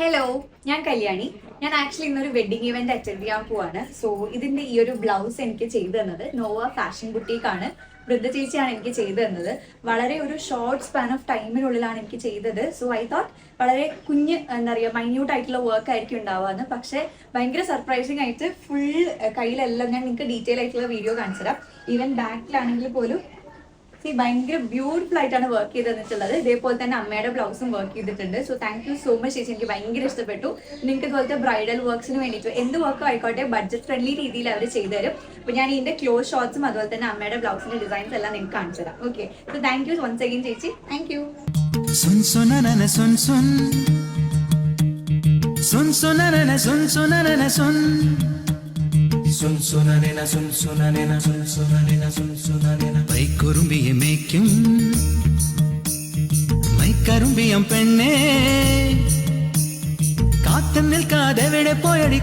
Hello ഞാൻ കല്യാണി. ഞാൻ actually ഇന്നൊരു വെഡിങ് ഇവന്റ് അറ്റൻഡ് ചെയ്യാൻ പോവാണ്. സോ ഇതിന്റെ ഈ ഒരു ബ്ലൗസ് എനിക്ക് ചെയ്തു തന്നത് നോവ ഫാഷൻ ബുട്ടീക്ക് ആണ്. വൃദ്ധ ചേച്ചിയാണ് എനിക്ക് ചെയ്തു തന്നത്. വളരെ ഒരു ഷോർട്ട് സ്പാൻ ഓഫ് ടൈമിനുള്ളിലാണ് എനിക്ക് ചെയ്തത് സോ ഐ തോട്ട് വളരെ കുഞ്ഞ് എന്താ പറയുക മൈന്യൂട്ട് ആയിട്ടുള്ള വർക്ക് ആയിരിക്കും ഉണ്ടാവുക പക്ഷേ ഭയങ്കര സർപ്രൈസിങ് ആയിട്ട് ഫുൾ കയ്യിലെല്ലാം ഞാൻ നിങ്ങൾക്ക് ഡീറ്റെയിൽ ആയിട്ടുള്ള വീഡിയോ കാണിച്ചു തരാം. ഈവൻ ബാക്കിലാണെങ്കിൽ പോലും See, ഭയങ്കര ബ്യൂട്ടിഫുൾ ആയിട്ടാണ് വർക്ക് ചെയ്ത് തന്നിട്ടുള്ളത്. ഇതേപോലെ തന്നെ അമ്മയുടെ ബ്ലൗസും വർക്ക് ചെയ്തിട്ടുണ്ട്. So thank you so much ചേച്ചി. എനിക്ക് ഭയങ്കര ഇഷ്ടപ്പെട്ടു. നിങ്ങൾക്ക് ഇതുപോലത്തെ ബ്രൈഡൽ വർക്ക്സിന് വേണ്ടിയിട്ട് എന്ത് വർക്കും ആയിക്കോട്ടെ ബഡ്ജറ്റ് ഫ്രണ്ട്ലി രീതിയിൽ അവർ ചെയ്തുതരും അപ്പൊ ഞാൻ ഇതിന്റെ ക്ലോസ് ഷോർട്സും അതുപോലെ തന്നെ അമ്മയുടെ ബ്ലൗസിന്റെ ഡിസൈൻസ് എല്ലാം നിങ്ങൾക്ക് കാണിച്ചു തരാം. Okay so thank you once again ചേച്ചി. താങ്ക് യു സുൻ സുനനന സുൻ സുൻ. സുൻ സുനനന സുൻ സുനനന സുൻ. സുൻ സുനനന സുൻ സുനനന സുൻ സുനനന പൈക്കുറുമ്പിയെ മേയ്ക്കും. മൈക്കറുമ്പിയം പെണ്ണേ. കാത്തു നിൽക്കാതെ പോയടി